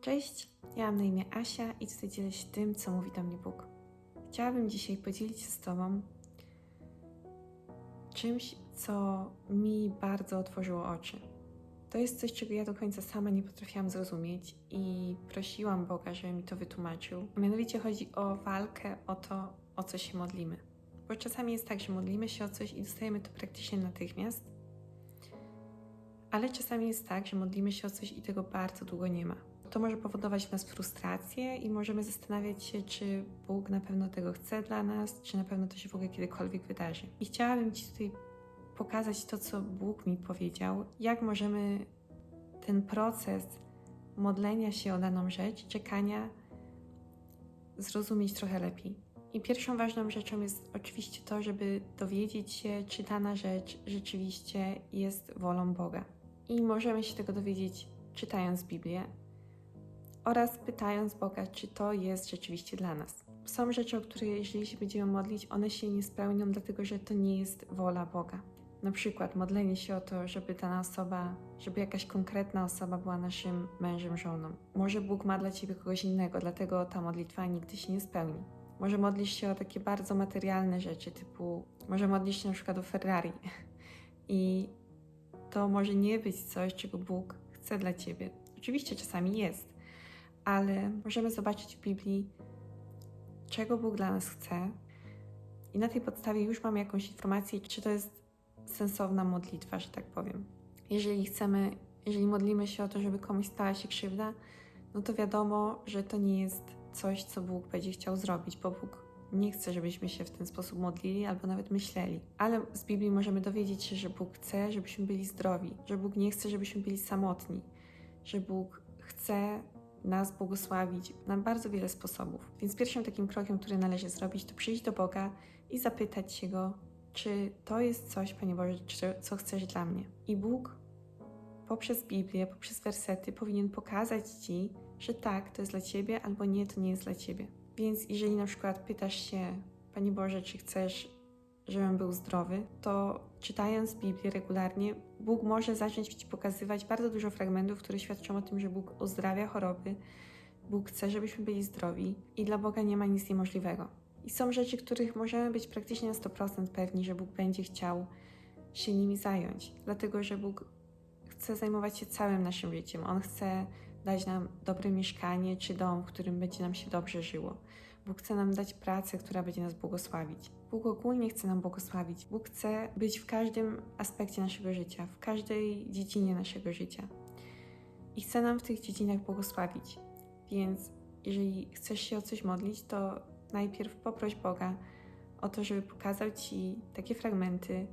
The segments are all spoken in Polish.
Cześć, ja mam na imię Asia i tutaj dzielę się tym, co mówi do mnie Bóg. Chciałabym dzisiaj podzielić się z Tobą czymś, co mi bardzo otworzyło oczy. To jest coś, czego ja do końca sama nie potrafiłam zrozumieć i prosiłam Boga, żeby mi to wytłumaczył. Mianowicie chodzi o walkę o to, o co się modlimy. Bo czasami jest tak, że modlimy się o coś i dostajemy to praktycznie natychmiast, ale czasami jest tak, że modlimy się o coś i tego bardzo długo nie ma. To może powodować w nas frustrację i możemy zastanawiać się, czy Bóg na pewno tego chce dla nas, czy na pewno to się w ogóle kiedykolwiek wydarzy. I chciałabym Ci tutaj pokazać to, co Bóg mi powiedział, jak możemy ten proces modlenia się o daną rzecz, czekania, zrozumieć trochę lepiej. I pierwszą ważną rzeczą jest oczywiście to, żeby dowiedzieć się, czy dana rzecz rzeczywiście jest wolą Boga. I możemy się tego dowiedzieć czytając Biblię oraz pytając Boga, czy to jest rzeczywiście dla nas. Są rzeczy, o które jeżeli się będziemy modlić, one się nie spełnią, dlatego że to nie jest wola Boga. Na przykład modlenie się o to, żeby dana osoba, żeby jakaś konkretna osoba była naszym mężem, żoną. Może Bóg ma dla ciebie kogoś innego, dlatego ta modlitwa nigdy się nie spełni. Może modlisz się o takie bardzo materialne rzeczy, typu może modlisz się na przykład o Ferrari i to może nie być coś, czego Bóg chce dla ciebie. Oczywiście czasami jest, ale możemy zobaczyć w Biblii, czego Bóg dla nas chce, i na tej podstawie już mamy jakąś informację, czy to jest sensowna modlitwa, że tak powiem. Jeżeli chcemy, jeżeli modlimy się o to, żeby komuś stała się krzywda, no to wiadomo, że to nie jest coś, co Bóg będzie chciał zrobić, bo Bóg nie chce, żebyśmy się w ten sposób modlili albo nawet myśleli. Ale z Biblii możemy dowiedzieć się, że Bóg chce, żebyśmy byli zdrowi, że Bóg nie chce, żebyśmy byli samotni, że Bóg chce nas błogosławić na bardzo wiele sposobów. Więc pierwszym takim krokiem, który należy zrobić, to przyjść do Boga i zapytać się Go, czy to jest coś, Panie Boże, czy, co chcesz dla mnie. I Bóg poprzez Biblię, poprzez wersety powinien pokazać Ci, że tak, to jest dla Ciebie, albo nie, to nie jest dla Ciebie. Więc jeżeli na przykład pytasz się, Panie Boże, czy chcesz, żebym był zdrowy, to czytając Biblię regularnie, Bóg może zacząć Ci pokazywać bardzo dużo fragmentów, które świadczą o tym, że Bóg uzdrawia choroby, Bóg chce, żebyśmy byli zdrowi i dla Boga nie ma nic niemożliwego. I są rzeczy, których możemy być praktycznie na 100% pewni, że Bóg będzie chciał się nimi zająć, dlatego że Bóg chce zajmować się całym naszym życiem. On chce dać nam dobre mieszkanie czy dom, w którym będzie nam się dobrze żyło. Bóg chce nam dać pracę, która będzie nas błogosławić. Bóg ogólnie chce nam błogosławić. Bóg chce być w każdym aspekcie naszego życia, w każdej dziedzinie naszego życia. I chce nam w tych dziedzinach błogosławić. Więc jeżeli chcesz się o coś modlić, to najpierw poproś Boga o to, żeby pokazał Ci takie fragmenty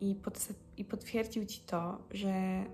i, pod, i potwierdził Ci to, że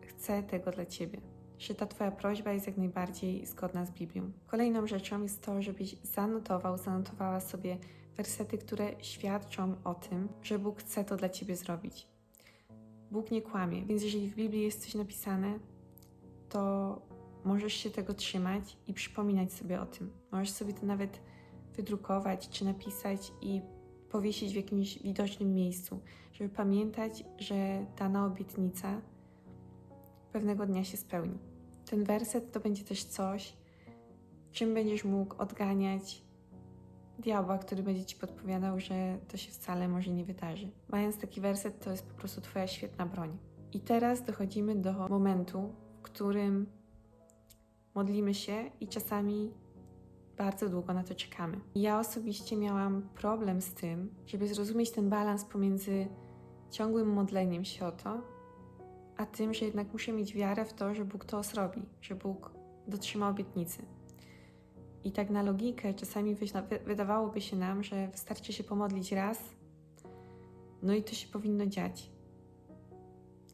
chce tego dla Ciebie, że ta Twoja prośba jest jak najbardziej zgodna z Biblią. Kolejną rzeczą jest to, żebyś zanotował, zanotowała sobie wersety, które świadczą o tym, że Bóg chce to dla Ciebie zrobić. Bóg nie kłamie, więc jeżeli w Biblii jest coś napisane, to możesz się tego trzymać i przypominać sobie o tym. Możesz sobie to nawet wydrukować czy napisać i powiesić w jakimś widocznym miejscu, żeby pamiętać, że dana obietnica pewnego dnia się spełni. Ten werset to będzie też coś, czym będziesz mógł odganiać diabła, który będzie ci podpowiadał, że to się wcale może nie wydarzy. Mając taki werset, to jest po prostu Twoja świetna broń. I teraz dochodzimy do momentu, w którym modlimy się i czasami bardzo długo na to czekamy. Ja osobiście miałam problem z tym, żeby zrozumieć ten balans pomiędzy ciągłym modleniem się o to, a tym, że jednak muszę mieć wiarę w to, że Bóg to zrobi, że Bóg dotrzyma obietnicy. I tak na logikę czasami wydawałoby się nam, że wystarczy się pomodlić raz, no i to się powinno dziać.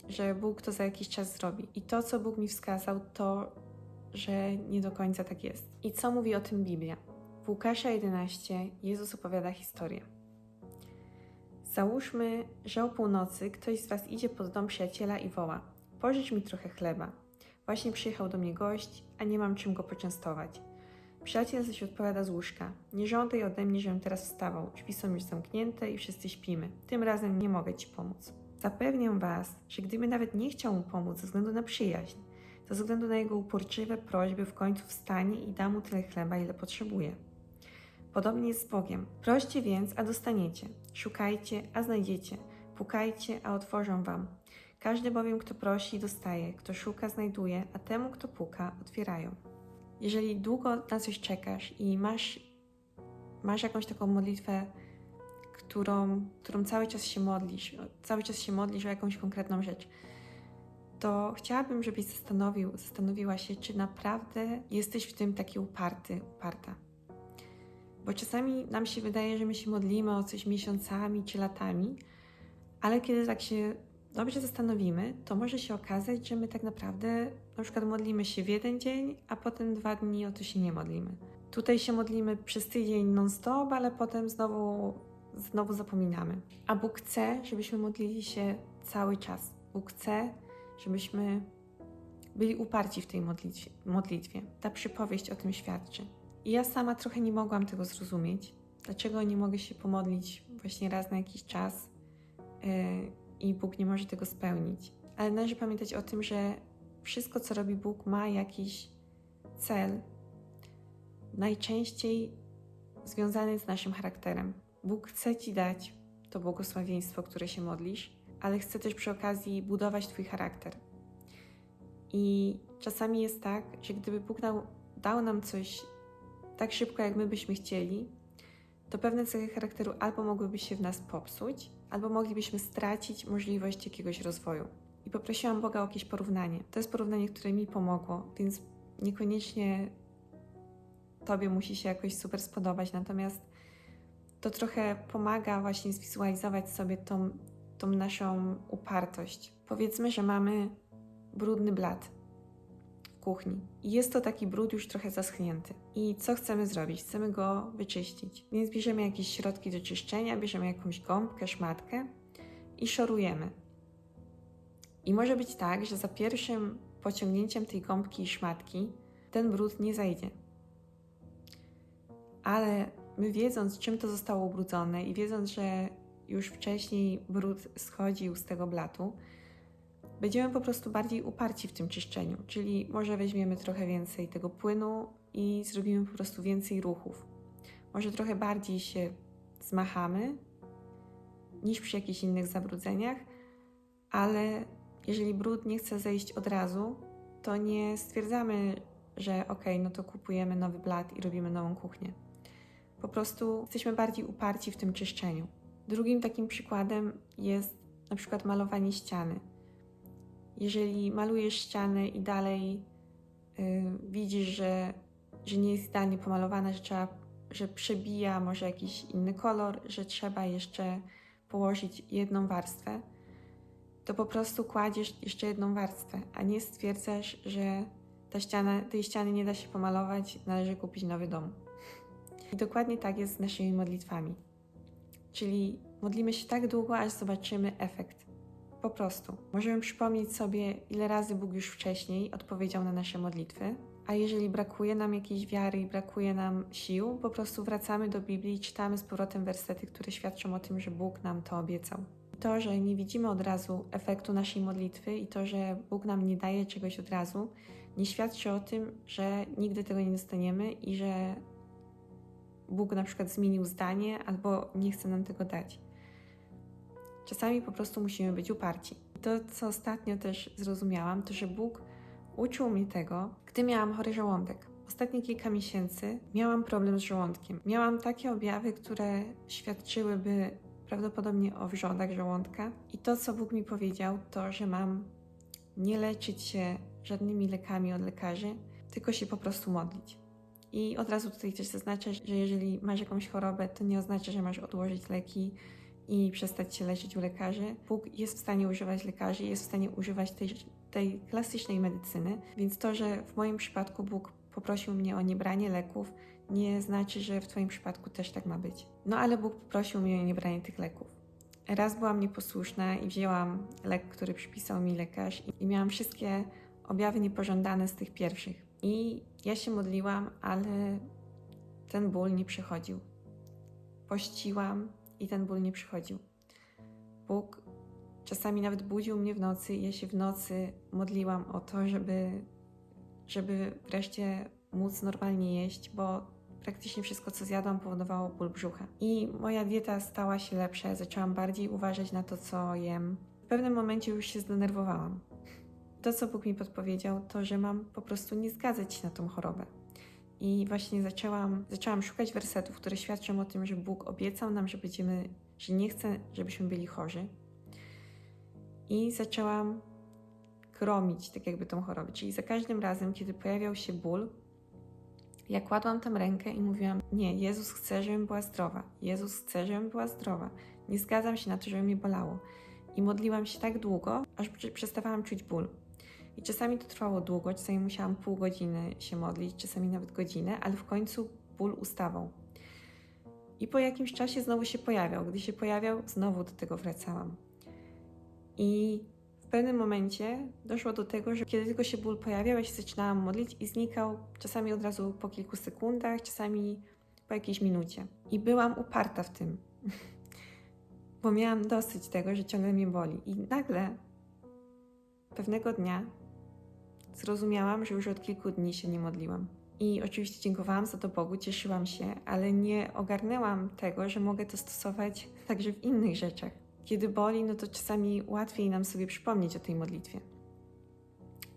Że Bóg to za jakiś czas zrobi. I to, co Bóg mi wskazał, to że nie do końca tak jest. I co mówi o tym Biblia? W Łukasza 11 Jezus opowiada historię. Załóżmy, że o północy ktoś z Was idzie pod dom przyjaciela i woła: Pożycz mi trochę chleba. Właśnie przyjechał do mnie gość, a nie mam czym go poczęstować. Przyjaciel zaś odpowiada z łóżka: Nie żądaj ode mnie, żebym teraz wstawał. Drzwi są już zamknięte i wszyscy śpimy. Tym razem nie mogę Ci pomóc. Zapewniam Was, że gdyby nawet nie chciał mu pomóc ze względu na przyjaźń, ze względu na jego uporczywe prośby w końcu wstanie i da mu tyle chleba, ile potrzebuje. Podobnie jest z Bogiem. Proście więc, a dostaniecie. Szukajcie, a znajdziecie. Pukajcie, a otworzą wam. Każdy bowiem, kto prosi, dostaje. Kto szuka, znajduje, a temu, kto puka, otwierają. Jeżeli długo na coś czekasz i masz, masz jakąś taką modlitwę, którą, którą cały czas się modlisz, cały czas się modlisz o jakąś konkretną rzecz, to chciałabym, żebyś zastanowił, zastanowiła się, czy naprawdę jesteś w tym taki uparty, uparta. Bo czasami nam się wydaje, że my się modlimy o coś miesiącami czy latami, ale kiedy tak się dobrze zastanowimy, to może się okazać, że my tak naprawdę na przykład modlimy się w jeden dzień, a potem dwa dni o to się nie modlimy. Tutaj się modlimy przez tydzień non-stop, ale potem znowu, znowu zapominamy. A Bóg chce, żebyśmy modlili się cały czas. Bóg chce, żebyśmy byli uparci w tej modlitwie. Ta przypowieść o tym świadczy. I ja sama trochę nie mogłam tego zrozumieć. Dlaczego nie mogę się pomodlić właśnie raz na jakiś czas yy, i Bóg nie może tego spełnić. Ale należy pamiętać o tym, że wszystko, co robi Bóg, ma jakiś cel, najczęściej związany z naszym charakterem. Bóg chce Ci dać to błogosławieństwo, które się modlisz, ale chce też przy okazji budować Twój charakter. I czasami jest tak, że gdyby Bóg dał, dał nam coś tak szybko, jak my byśmy chcieli, to pewne cechy charakteru albo mogłyby się w nas popsuć, albo moglibyśmy stracić możliwość jakiegoś rozwoju. I poprosiłam Boga o jakieś porównanie. To jest porównanie, które mi pomogło, więc niekoniecznie Tobie musi się jakoś super spodobać, natomiast to trochę pomaga właśnie zwizualizować sobie tą, tą naszą upartość. Powiedzmy, że mamy brudny blat kuchni. Jest to taki brud już trochę zaschnięty. I co chcemy zrobić? Chcemy go wyczyścić. Więc bierzemy jakieś środki do czyszczenia, bierzemy jakąś gąbkę, szmatkę i szorujemy. I może być tak, że za pierwszym pociągnięciem tej gąbki i szmatki ten brud nie zajdzie. Ale my wiedząc, czym to zostało ubrudzone i wiedząc, że już wcześniej brud schodził z tego blatu, będziemy po prostu bardziej uparci w tym czyszczeniu, czyli może weźmiemy trochę więcej tego płynu i zrobimy po prostu więcej ruchów. Może trochę bardziej się zmachamy niż przy jakichś innych zabrudzeniach, ale jeżeli brud nie chce zejść od razu, to nie stwierdzamy, że ok, no to kupujemy nowy blat i robimy nową kuchnię. Po prostu jesteśmy bardziej uparci w tym czyszczeniu. Drugim takim przykładem jest na przykład malowanie ściany. Jeżeli malujesz ścianę i dalej yy, widzisz, że, że nie jest idealnie pomalowana, że, trzeba, że przebija może jakiś inny kolor, że trzeba jeszcze położyć jedną warstwę, to po prostu kładziesz jeszcze jedną warstwę, a nie stwierdzasz, że ta ściana, tej ściany nie da się pomalować, należy kupić nowy dom. I dokładnie tak jest z naszymi modlitwami. Czyli modlimy się tak długo, aż zobaczymy efekt. Po prostu. Możemy przypomnieć sobie, ile razy Bóg już wcześniej odpowiedział na nasze modlitwy, a jeżeli brakuje nam jakiejś wiary i brakuje nam sił, po prostu wracamy do Biblii i czytamy z powrotem wersety, które świadczą o tym, że Bóg nam to obiecał. To, że nie widzimy od razu efektu naszej modlitwy i to, że Bóg nam nie daje czegoś od razu, nie świadczy o tym, że nigdy tego nie dostaniemy i że Bóg na przykład zmienił zdanie albo nie chce nam tego dać. Czasami po prostu musimy być uparci. To, co ostatnio też zrozumiałam, to że Bóg uczył mnie tego, gdy miałam chory żołądek. Ostatnie kilka miesięcy miałam problem z żołądkiem. Miałam takie objawy, które świadczyłyby prawdopodobnie o wrzodach żołądka. I to, co Bóg mi powiedział, to, że mam nie leczyć się żadnymi lekami od lekarzy, tylko się po prostu modlić. I od razu tutaj też zaznaczę, że jeżeli masz jakąś chorobę, to nie oznacza, że masz odłożyć leki i przestać się leczyć u lekarzy. Bóg jest w stanie używać lekarzy, jest w stanie używać tej, tej klasycznej medycyny, więc to, że w moim przypadku Bóg poprosił mnie o niebranie leków, nie znaczy, że w Twoim przypadku też tak ma być. No ale Bóg poprosił mnie o niebranie tych leków. Raz byłam nieposłuszna i wzięłam lek, który przypisał mi lekarz, i miałam wszystkie objawy niepożądane z tych pierwszych. I ja się modliłam, ale ten ból nie przychodził. Pościłam i ten ból nie przychodził. Bóg czasami nawet budził mnie w nocy i ja się w nocy modliłam o to, żeby żeby wreszcie móc normalnie jeść, bo praktycznie wszystko, co zjadłam, powodowało ból brzucha. I moja dieta stała się lepsza, zaczęłam bardziej uważać na to, co jem. W pewnym momencie już się zdenerwowałam. To, co Bóg mi podpowiedział, to, że mam po prostu nie zgadzać się na tą chorobę. I właśnie zaczęłam, zaczęłam szukać wersetów, które świadczą o tym, że Bóg obiecał nam, że będziemy, że nie chce, żebyśmy byli chorzy. I zaczęłam gromić tak jakby tą chorobę. Czyli za każdym razem, kiedy pojawiał się ból, ja kładłam tam rękę i mówiłam: Nie, Jezus chce, żebym była zdrowa. Jezus chce, żebym była zdrowa. Nie zgadzam się na to, żeby mnie bolało. I modliłam się tak długo, aż prze- przestawałam czuć ból. I czasami to trwało długo, czasami musiałam pół godziny się modlić, czasami nawet godzinę, ale w końcu ból ustawał. I po jakimś czasie znowu się pojawiał. Gdy się pojawiał, znowu do tego wracałam. I w pewnym momencie doszło do tego, że kiedy tylko się ból pojawiał, ja się zaczynałam modlić i znikał czasami od razu po kilku sekundach, czasami po jakiejś minucie. I byłam uparta w tym, bo miałam dosyć tego, że ciągle mnie boli. I nagle pewnego dnia zrozumiałam, że już od kilku dni się nie modliłam. I oczywiście dziękowałam za to Bogu, cieszyłam się, ale nie ogarnęłam tego, że mogę to stosować także w innych rzeczach. Kiedy boli, no to czasami łatwiej nam sobie przypomnieć o tej modlitwie.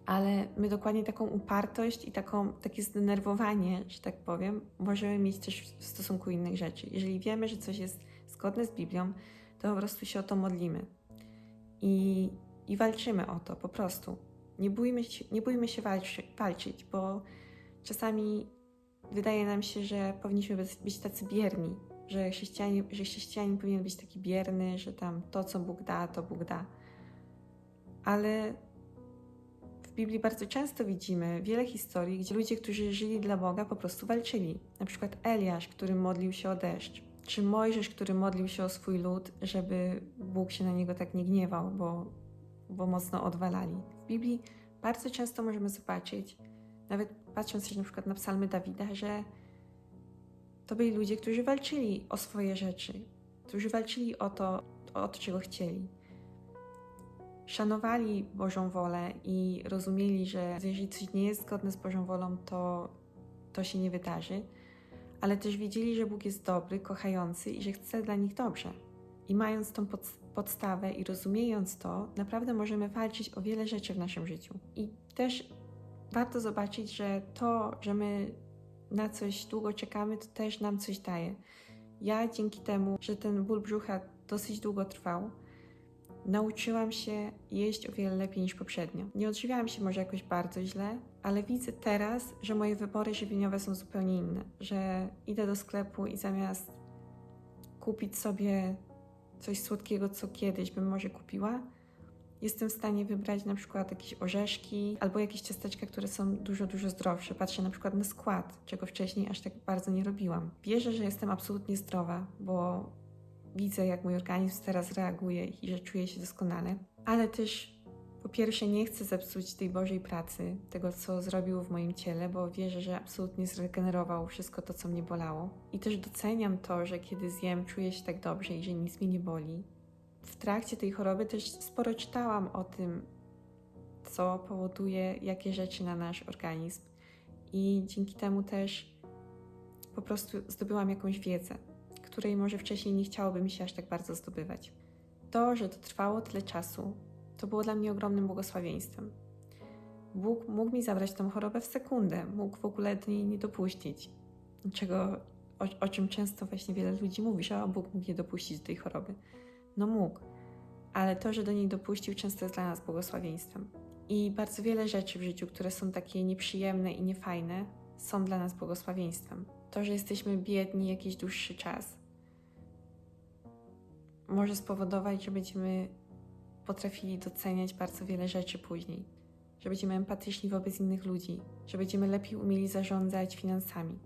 Ale my dokładnie taką upartość i taką, takie zdenerwowanie, że tak powiem, możemy mieć też w stosunku innych rzeczy. Jeżeli wiemy, że coś jest zgodne z Biblią, to po prostu się o to modlimy. I, i walczymy o to po prostu. Nie bójmy się, nie bójmy się walczy, walczyć, bo czasami wydaje nam się, że powinniśmy być, tacy bierni, że chrześcijanin, że chrześcijanin powinien być taki bierny, że tam to, co Bóg da, to Bóg da. Ale w Biblii bardzo często widzimy wiele historii, gdzie ludzie, którzy żyli dla Boga, po prostu walczyli. Na przykład Eliasz, który modlił się o deszcz, czy Mojżesz, który modlił się o swój lud, żeby Bóg się na niego tak nie gniewał, bo, bo mocno odwalali. W Biblii bardzo często możemy zobaczyć, nawet patrząc też na przykład na psalmy Dawida, że to byli ludzie, którzy walczyli o swoje rzeczy, którzy walczyli o to, o to, czego chcieli. Szanowali Bożą wolę i rozumieli, że jeżeli coś nie jest zgodne z Bożą wolą, to to się nie wydarzy, ale też wiedzieli, że Bóg jest dobry, kochający i że chce dla nich dobrze. I mając tą pod, podstawę i rozumiejąc to, naprawdę możemy walczyć o wiele rzeczy w naszym życiu. I też warto zobaczyć, że to, że my na coś długo czekamy, to też nam coś daje. Ja dzięki temu, że ten ból brzucha dosyć długo trwał, nauczyłam się jeść o wiele lepiej niż poprzednio. Nie odżywiałam się może jakoś bardzo źle, ale widzę teraz, że moje wybory żywieniowe są zupełnie inne. Że idę do sklepu i zamiast kupić sobie coś słodkiego, co kiedyś bym może kupiła, jestem w stanie wybrać na przykład jakieś orzeszki albo jakieś ciasteczka, które są dużo, dużo zdrowsze. Patrzę na przykład na skład, czego wcześniej aż tak bardzo nie robiłam. Wierzę, że jestem absolutnie zdrowa, bo widzę, jak mój organizm teraz reaguje i że czuję się doskonale, ale też pierwsze nie chcę zepsuć tej Bożej pracy, tego co zrobił w moim ciele, bo wierzę, że absolutnie zregenerował wszystko to, co mnie bolało. I też doceniam to, że kiedy zjem, czuję się tak dobrze i że nic mnie nie boli. W trakcie tej choroby też sporo czytałam o tym, co powoduje jakie rzeczy na nasz organizm. I dzięki temu też po prostu zdobyłam jakąś wiedzę której może wcześniej nie chciałoby mi się aż tak bardzo zdobywać. To, że to trwało tyle czasu, to było dla mnie ogromnym błogosławieństwem. Bóg mógł mi zabrać tą chorobę w sekundę, mógł w ogóle do niej nie dopuścić. Czego, o, o czym często właśnie wiele ludzi mówi, że Bóg mógł nie dopuścić do tej choroby. No mógł, ale to, że do niej dopuścił, często jest dla nas błogosławieństwem. I bardzo wiele rzeczy w życiu, które są takie nieprzyjemne i niefajne, są dla nas błogosławieństwem. To, że jesteśmy biedni jakiś dłuższy czas, może spowodować, że będziemy potrafili doceniać bardzo wiele rzeczy później, że będziemy empatyczni wobec innych ludzi, że będziemy lepiej umieli zarządzać finansami.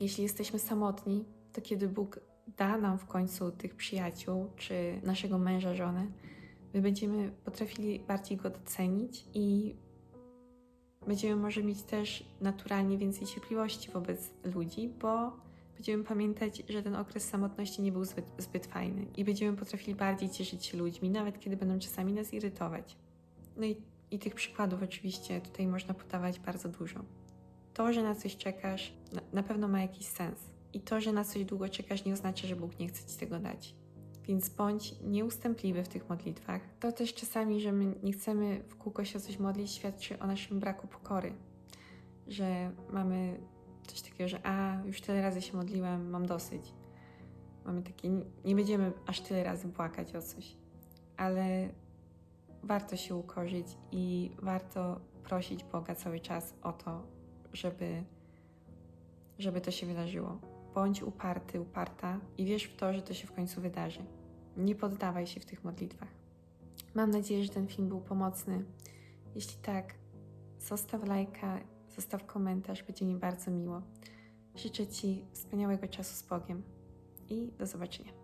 Jeśli jesteśmy samotni, to kiedy Bóg da nam w końcu tych przyjaciół czy naszego męża, żonę, my będziemy potrafili bardziej go docenić i będziemy może mieć też naturalnie więcej cierpliwości wobec ludzi, bo będziemy pamiętać, że ten okres samotności nie był zbyt, zbyt fajny i będziemy potrafili bardziej cieszyć się ludźmi, nawet kiedy będą czasami nas irytować. No i I tych przykładów oczywiście tutaj można podawać bardzo dużo. To, że na coś czekasz, na, na pewno ma jakiś sens. I to, że na coś długo czekasz, nie oznacza, że Bóg nie chce ci tego dać. Więc bądź nieustępliwy w tych modlitwach. To też czasami, że my nie chcemy w kółko się o coś modlić, świadczy o naszym braku pokory. Że mamy coś takiego, że a, już tyle razy się modliłem, mam dosyć. Mamy takie, nie będziemy aż tyle razy płakać o coś. Ale warto się ukorzyć i warto prosić Boga cały czas o to, żeby, żeby to się wydarzyło. Bądź uparty, uparta i wierz w to, że to się w końcu wydarzy. Nie poddawaj się w tych modlitwach. Mam nadzieję, że ten film był pomocny. Jeśli tak, zostaw lajka, zostaw komentarz, będzie mi bardzo miło. Życzę Ci wspaniałego czasu z Bogiem i do zobaczenia.